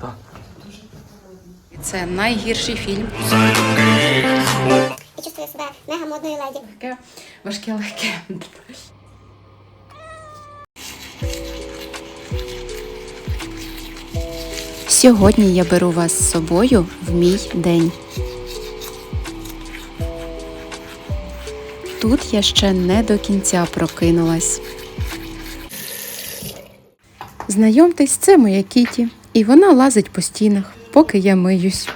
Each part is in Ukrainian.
Так. Це найгірший фільм. і чувствую себе мега модною леді. Таке важке легке. Сьогодні я беру вас з собою в мій день. Тут я ще не до кінця прокинулась. Знайомтесь, це моя Кіті, і вона лазить по стінах, поки я миюсь.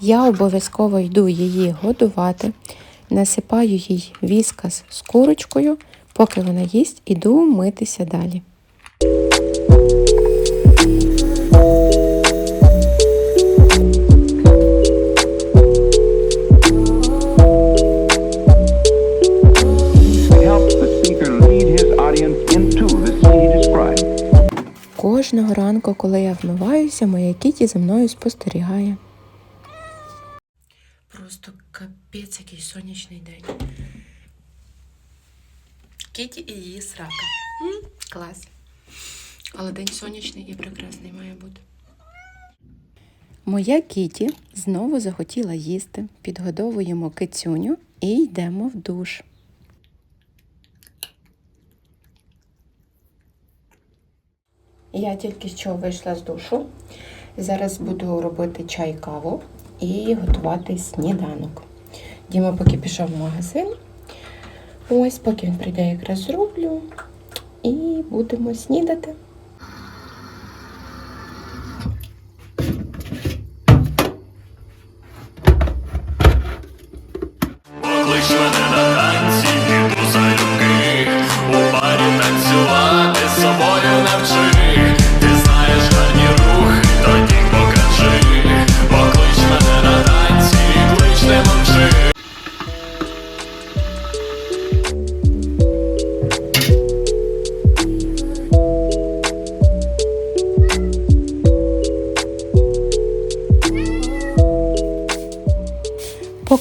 Я обов'язково йду її годувати, насипаю їй віскас з курочкою, поки вона їсть, іду митися далі. Кожного ранку, коли я вмиваюся, моя Кіті за мною спостерігає. Просто капець який сонячний день. Кіті і її срака. М? Клас. Але день сонячний і прекрасний має бути. Моя Кіті знову захотіла їсти. Підгодовуємо кицюню і йдемо в душ. Я тільки що вийшла з душу. Зараз буду робити чай каву і готувати сніданок. Діма поки пішов в магазин. Ось, поки він прийде, якраз зроблю. І будемо снідати.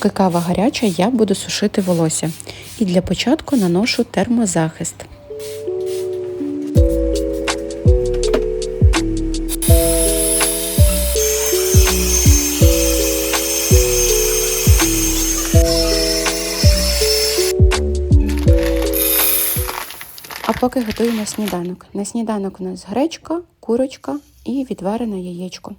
Поки кава гаряча, я буду сушити волосся. І для початку наношу термозахист. А поки готуємо сніданок. На сніданок у нас гречка, курочка і відварене яєчко.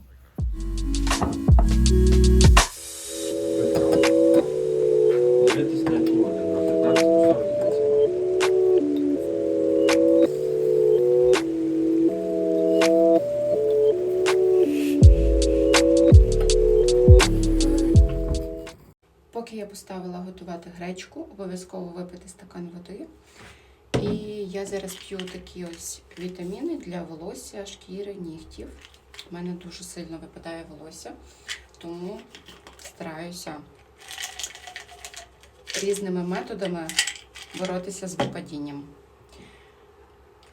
Поставила готувати гречку, обов'язково випити стакан води. І я зараз п'ю такі ось вітаміни для волосся, шкіри, нігтів. У мене дуже сильно випадає волосся, тому стараюся різними методами боротися з випадінням.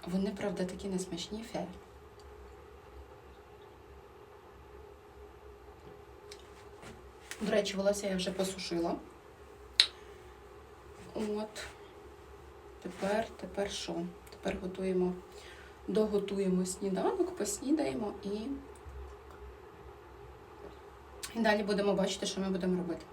Вони, правда, такі несмачні фе. До речі, волосся я вже посушила. От. Тепер, тепер що? Тепер готуємо, доготуємо сніданок, поснідаємо і, і далі будемо бачити, що ми будемо робити.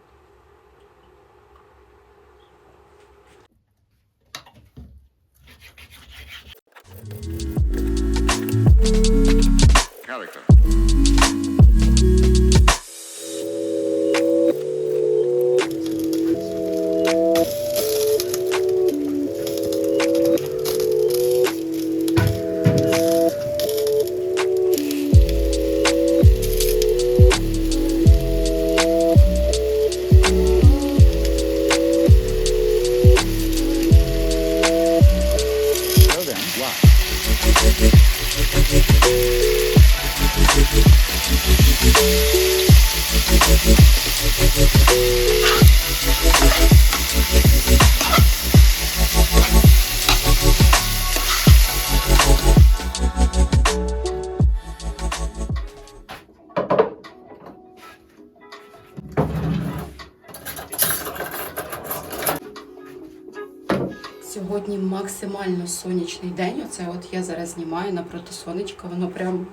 Оце от я зараз знімаю напроти сонечка. Воно прям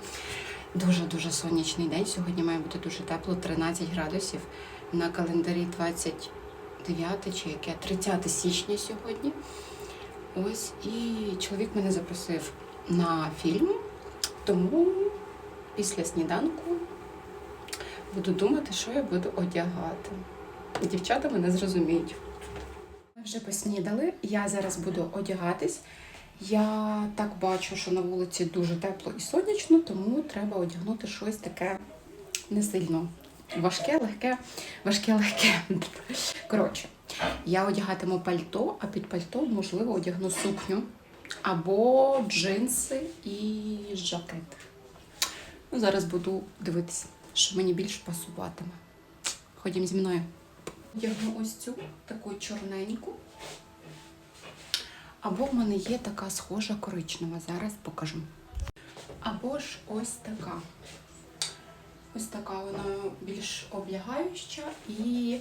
Дуже-дуже сонячний день. Сьогодні має бути дуже тепло, 13 градусів. На календарі 29 чи яке 30 січня сьогодні. Ось і чоловік мене запросив на фільм, тому після сніданку буду думати, що я буду одягати. Дівчата мене зрозуміють. Ми вже поснідали. Я зараз буду одягатись. Я так бачу, що на вулиці дуже тепло і сонячно, тому треба одягнути щось таке не сильно важке, легке, важке, легке. Коротше, я одягатиму пальто, а під пальто, можливо, одягну сукню або джинси і жакет. Ну, зараз буду дивитися, що мені більш пасуватиме. Ходім зі мною. Одягну ось цю таку чорненьку. Або в мене є така схожа коричнева. Зараз покажу. Або ж ось така. Ось така вона більш облягаюча і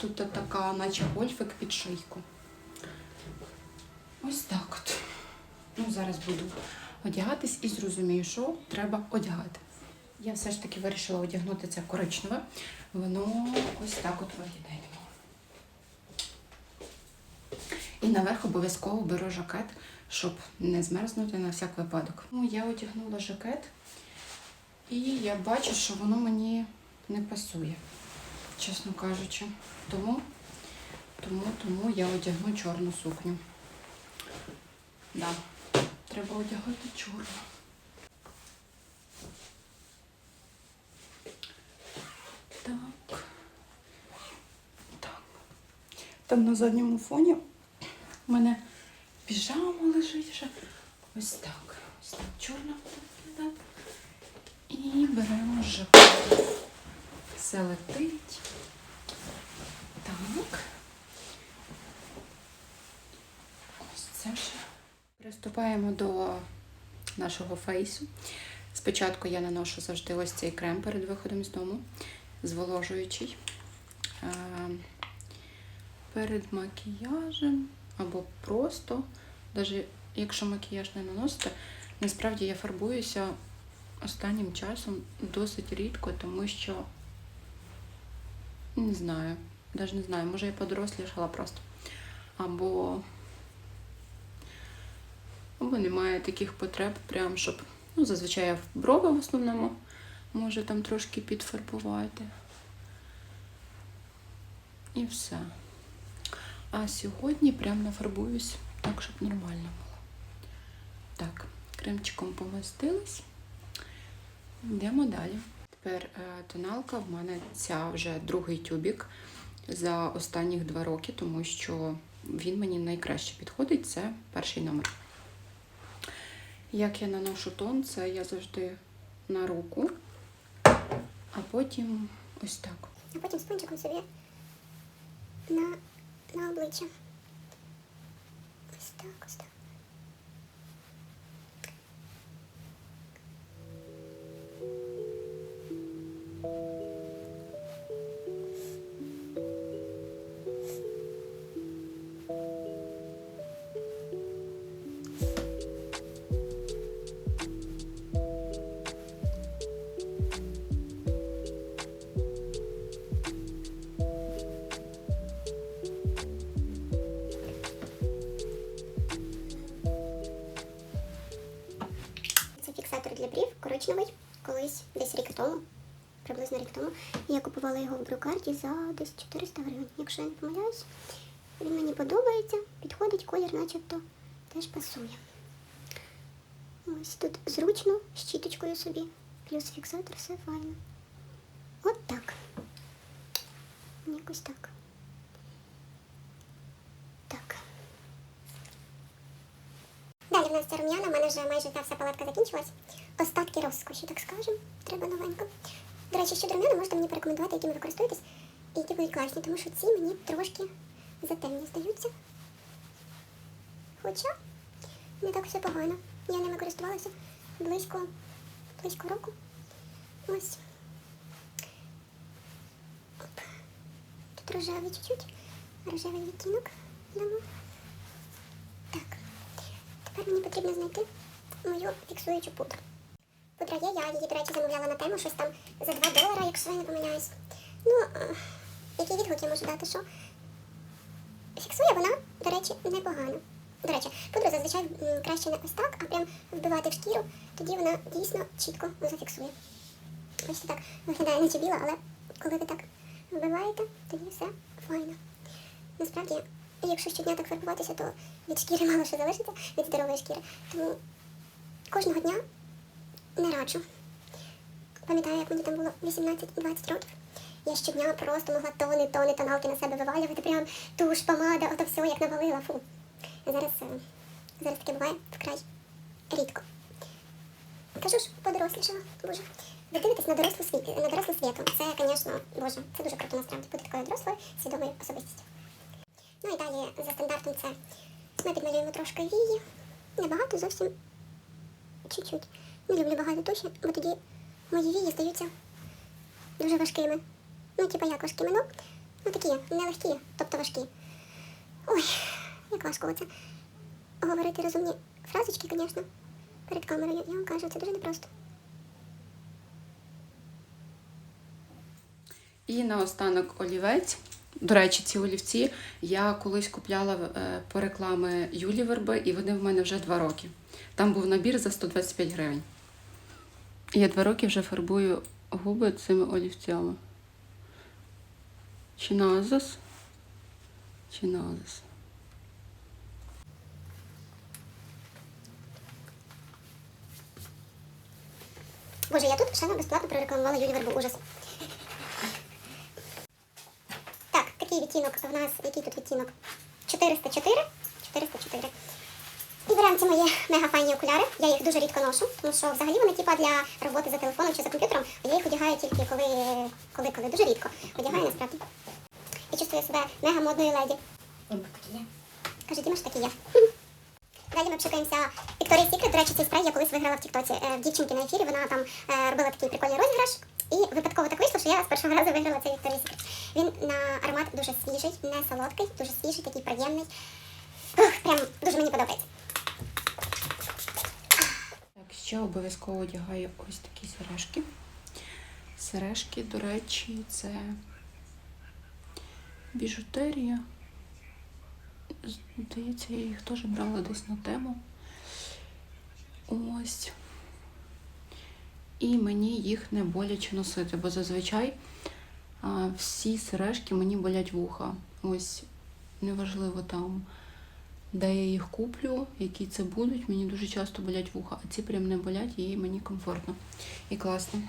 тут така, наче гольфик під шийку. Ось так от. Ну, зараз буду одягатись і зрозумію, що треба одягати. Я все ж таки вирішила одягнути це коричневе. Воно ось так от виглядає. І наверх обов'язково беру жакет, щоб не змерзнути на всяк випадок. Ну, я одягнула жакет, і я бачу, що воно мені не пасує, чесно кажучи. Тому, тому, тому я одягну чорну сукню. Да, треба одягати чорну. Так. Так. Там на задньому фоні у мене піжама лежить вже. Ось так. Ось так чорна буде. І беремо жакет. Все летить. Так. Ось це вже. Приступаємо до нашого фейсу. Спочатку я наношу завжди ось цей крем перед виходом з дому, зволожуючий. Е, Перед макіяжем або просто, навіть якщо макіяж не наносите, насправді я фарбуюся останнім часом досить рідко, тому що не знаю, навіть не знаю, може я подорослішала просто. Або, або немає таких потреб, прям щоб. Ну, зазвичай я брови в основному можу там трошки підфарбувати. І все. А сьогодні прям нафарбуюсь так, щоб нормально було. Так, кремчиком помастилась. Йдемо далі. Тепер е, тоналка в мене ця вже другий тюбік за останніх два роки, тому що він мені найкраще підходить. Це перший номер. Як я наношу тон, це я завжди на руку, а потім ось так. А потім спончиком собі на, на обличчя. Ось так, ось так. Приблизно рік тому. Я купувала його в брокарді за десь 400 гривень, якщо я не помиляюсь. Він мені подобається, підходить колір, начебто теж пасує. Ось тут зручно, щіточкою собі, плюс фіксатор, все файно. От так. Якось так. Так. Далі в нас це рум'яна, в мене вже майже та вся палетка закінчилась. Остатки розкоші, так скажемо. Треба новенько. До речі, щодо рум'яна, можете мені порекомендувати, якими ви користуєтесь, і які будуть класні, тому що ці мені трошки затемні здаються. Хоча не так все погано. Я ними користувалася близько, близько року. Ось. Оп. Тут рожевий чуть-чуть. Рожевий відтінок дамо. Так. Тепер мені потрібно знайти мою фіксуючу пудру. Котра є. Я її, до речі, замовляла на тему щось там за 2 долара, якщо я не помиляюсь. Ну, е, який відгук я можу дати, що фіксує вона, до речі, непогано. До речі, пудру зазвичай краще не ось так, а прям вбивати в шкіру, тоді вона дійсно чітко зафіксує. Бачите, так виглядає наче біла, але коли ви так вбиваєте, тоді все файно. Насправді, якщо щодня так фарбуватися, то від шкіри мало що залишиться, від здорової шкіри. Тому кожного дня не раджу. Пам'ятаю, як мені там було 18-20 років. Я щодня просто могла тони, тони тоналки на себе вивалювати, прям туш, помада, ото все як навалила. Фу. Зараз, е, зараз таке буває вкрай рідко. Кажу ж, подорослішала, боже. Ви дивитесь на дорослу світ, на дорослу світу. Це, звісно, боже, це дуже круто насправді бути такою дорослою, свідомою особистістю. Ну і далі за стандартом це ми підмалюємо трошки вії. Небагато, зовсім чуть-чуть. Не люблю багато туші, бо тоді мої вії здаються дуже важкими. Ну, типа як важкими, ну, ну такі, не легкі, тобто важкі. Ой, як важко це. Говорити розумні фразочки, звісно, перед камерою. Я вам кажу, це дуже непросто. І наостанок олівець. До речі, ці олівці я колись купляла е, по реклами Юлі Верби, і вони в мене вже два роки. Там був набір за 125 гривень. Я два роки вже фарбую губи цими олівцями. Чи назис? Чи назис? Боже, я тут ще безплатно прорекламувала Юлі Вербу. Ужас. Так, такий відтінок в нас, який тут відтінок? 404. 404. І беремо ці мої мегафайні окуляри. Я їх дуже рідко ношу, тому що взагалі вони типа для роботи за телефоном чи за комп'ютером. Я їх одягаю тільки коли, коли, коли дуже рідко. Одягаю насправді. І чувствую себе мега модною леді. Каже, Діма ж такі є. Далі ми пшикаємося Victoria's Secret. До речі, цей спрей я колись виграла в Тіктоці. Е, В дівчинки на ефірі вона там е, робила такий прикольний розіграш. І випадково так вийшло, що я з першого разу виграла цей Victoria's Secret. Він на аромат дуже свіжий, не солодкий, дуже свіжий, такий приємний. Ух, прям дуже мені подобається. Ще обов'язково одягаю ось такі сережки. Сережки, до речі, це біжутерія. Здається, я їх теж брала десь на тему. Ось. І мені їх не боляче носити, бо зазвичай всі сережки мені болять вуха. Ось неважливо там, де я їх куплю, які це будуть, мені дуже часто болять вуха, а ці прям не болять і мені комфортно і класно.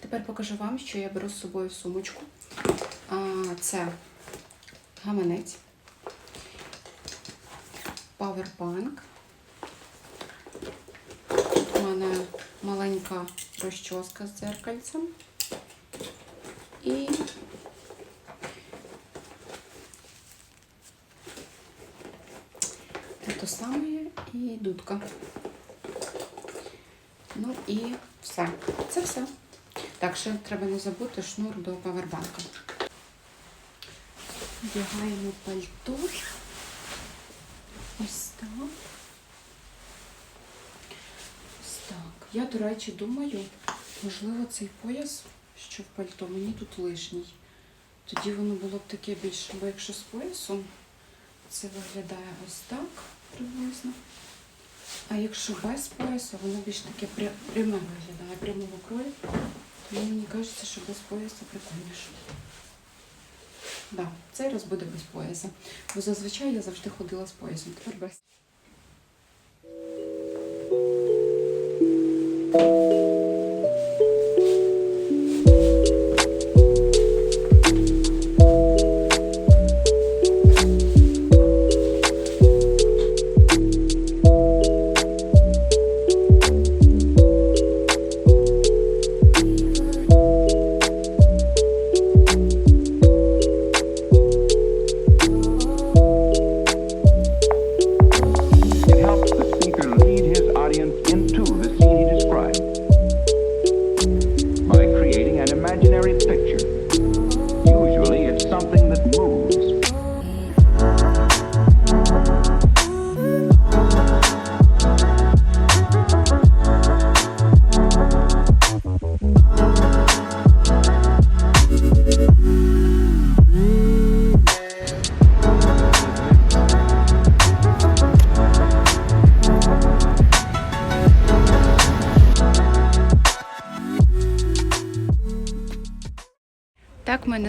Тепер покажу вам, що я беру з собою в сумочку. Це гаманець, павербанк. У мене маленька розчоска з дзеркальцем. І то саме і дудка. Ну і все. Це все. Так, ще треба не забути шнур до павербанка. Вдягаємо пальто. Ось так. Ось так. Я, до речі, думаю, можливо, цей пояс, що в пальто, мені тут лишній. Тоді воно було б таке більше, бо якщо з поясом, це виглядає ось так приблизно. А якщо без пояса, воно більш таке пряме виглядає, прямого крою. Тому мені кажеться, що без пояса прикольніше. Да, цей раз буде без пояса. Бо зазвичай я завжди ходила з поясом, тепер без.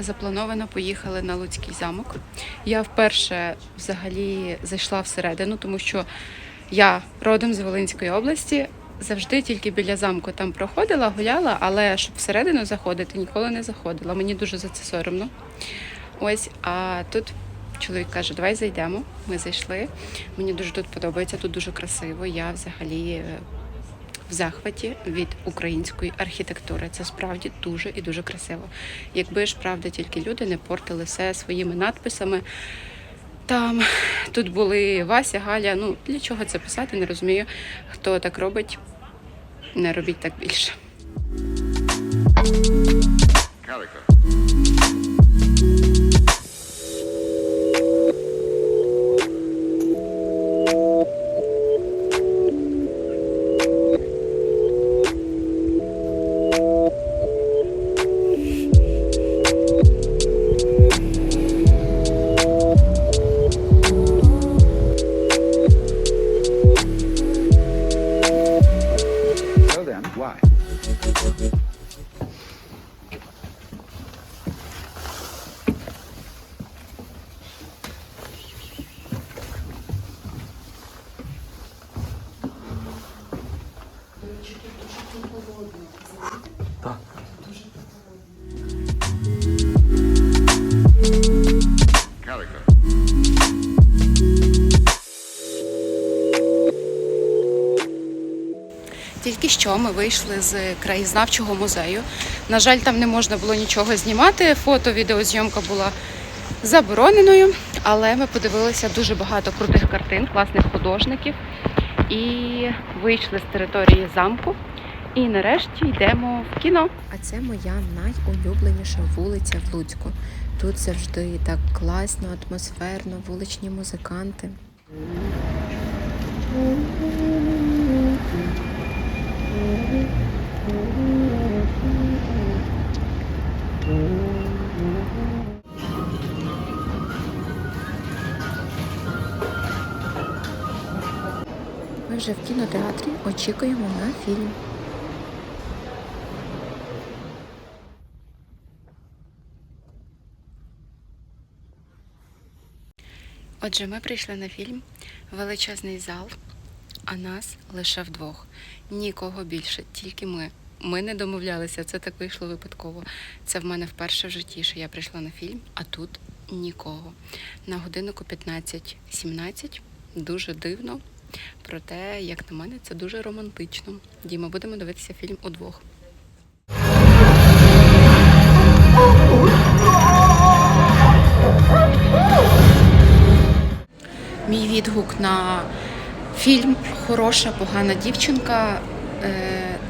Незаплановано поїхали на Луцький замок. Я вперше взагалі зайшла всередину, тому що я родом з Волинської області. Завжди тільки біля замку там проходила, гуляла, але щоб всередину заходити, ніколи не заходила. Мені дуже за це соромно. Ось, а тут чоловік каже, давай зайдемо. Ми зайшли. Мені дуже тут подобається, тут дуже красиво. Я взагалі е, в захваті від української архітектури. Це справді дуже і дуже красиво. Якби ж правда тільки люди не портили все своїми надписами. Там тут були Вася, Галя. Ну для чого це писати? Не розумію. Хто так робить, не робіть так більше. So Тільки що ми вийшли з краєзнавчого музею. На жаль, там не можна було нічого знімати. Фото, відеозйомка була забороненою, але ми подивилися дуже багато крутих картин, класних художників і вийшли з території замку. І нарешті йдемо в кіно. А це моя найулюбленіша вулиця в Луцьку. Тут завжди так класно, атмосферно, вуличні музиканти. Ми вже в кінотеатрі очікуємо на фільм. Отже, ми прийшли на фільм величезний зал, а нас лише вдвох. Нікого більше, тільки ми. Ми не домовлялися, це так вийшло випадково. Це в мене вперше в житті, що я прийшла на фільм, а тут нікого. На годиннику 15-17. Дуже дивно. Проте, як на мене, це дуже романтично. Діма, будемо дивитися фільм удвох. Мій відгук на фільм Хороша, погана дівчинка. е,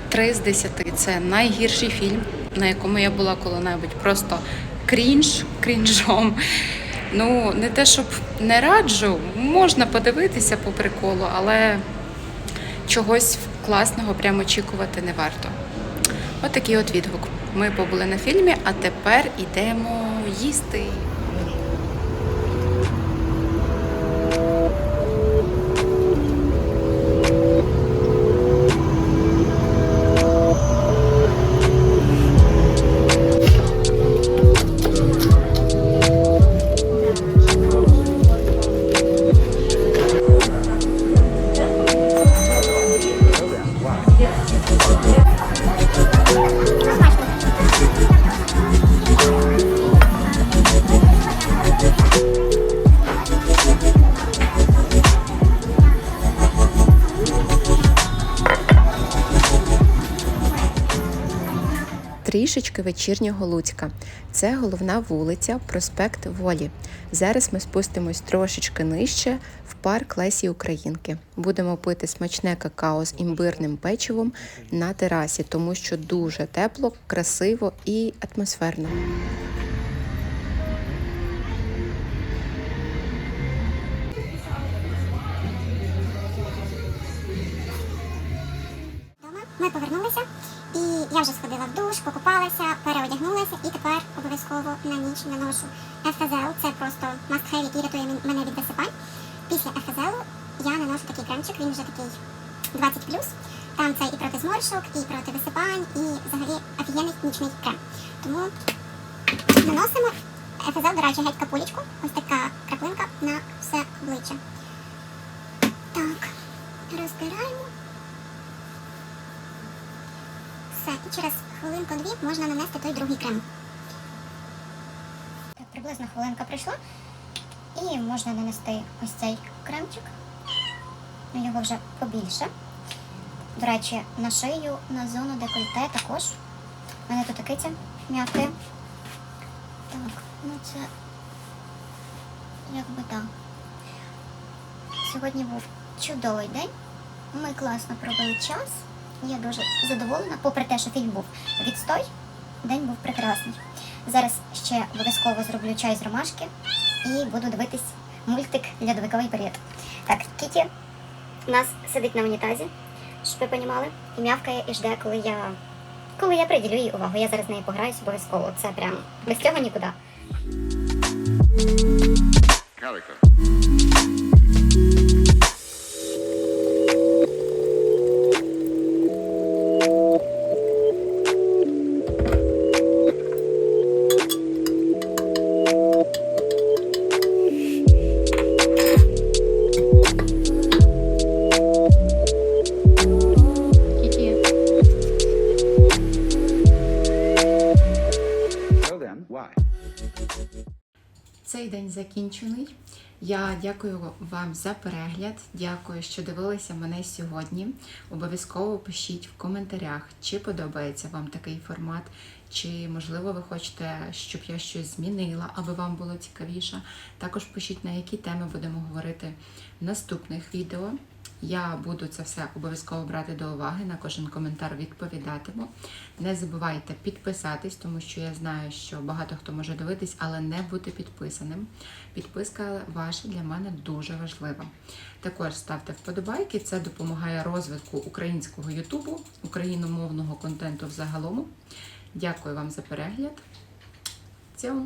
Три з десяти. Це найгірший фільм, на якому я була коли-небудь. Просто крінж крінжом. Ну, не те, щоб не раджу, можна подивитися по приколу, але чогось класного прямо очікувати не варто. От такий от відгук. Ми побули на фільмі, а тепер йдемо їсти. Вечірнього Луцька. Це головна вулиця, проспект Волі. Зараз ми спустимось трошечки нижче в парк Лесі Українки. Будемо пити смачне какао з імбирним печивом на терасі, тому що дуже тепло, красиво і атмосферно. Душ, покупалася, переодягнулася і тепер обов'язково на ніч наношу ефезел. Це просто must-have, який рятує мене від висипань. Після ефезелу я наношу такий кремчик, він вже такий 20 Там це і проти зморшок, і проти висипань, і взагалі офігенний нічний крем. Тому Наносимо ефезел, до речі, геть капулечку. Ось така краплинка на все обличчя. Так, розтираємо. Все, і через хвилинку-дві можна нанести той другий крем. Так, приблизно хвилинка пройшла. І можна нанести ось цей кремчик. Ну, Його вже побільше. До речі, на шию, на зону декольте також. У мене тут киця м'якає. Так, ну це якби так. Сьогодні був чудовий день. Ми класно провели час. Я дуже задоволена, попри те, що фільм був відстой, день був прекрасний. Зараз ще обов'язково зроблю чай з ромашки і буду дивитись мультик Льодовиковий період. Так, Кіті у нас сидить на унітазі, щоб ви понімали, і м'явкає і жде, коли я коли я приділю їй увагу. Я зараз з нею пограюсь обов'язково. Це прям без цього нікуди. Закінчений. Я дякую вам за перегляд. Дякую, що дивилися мене сьогодні. Обов'язково пишіть в коментарях, чи подобається вам такий формат, чи можливо ви хочете, щоб я щось змінила, аби вам було цікавіше. Також пишіть, на які теми будемо говорити в наступних відео. Я буду це все обов'язково брати до уваги, на кожен коментар відповідатиму. Не забувайте підписатись, тому що я знаю, що багато хто може дивитись, але не бути підписаним. Підписка ваша для мене дуже важлива. Також ставте вподобайки, це допомагає розвитку українського Ютубу, україномовного контенту взагалом. Дякую вам за перегляд. Цьому!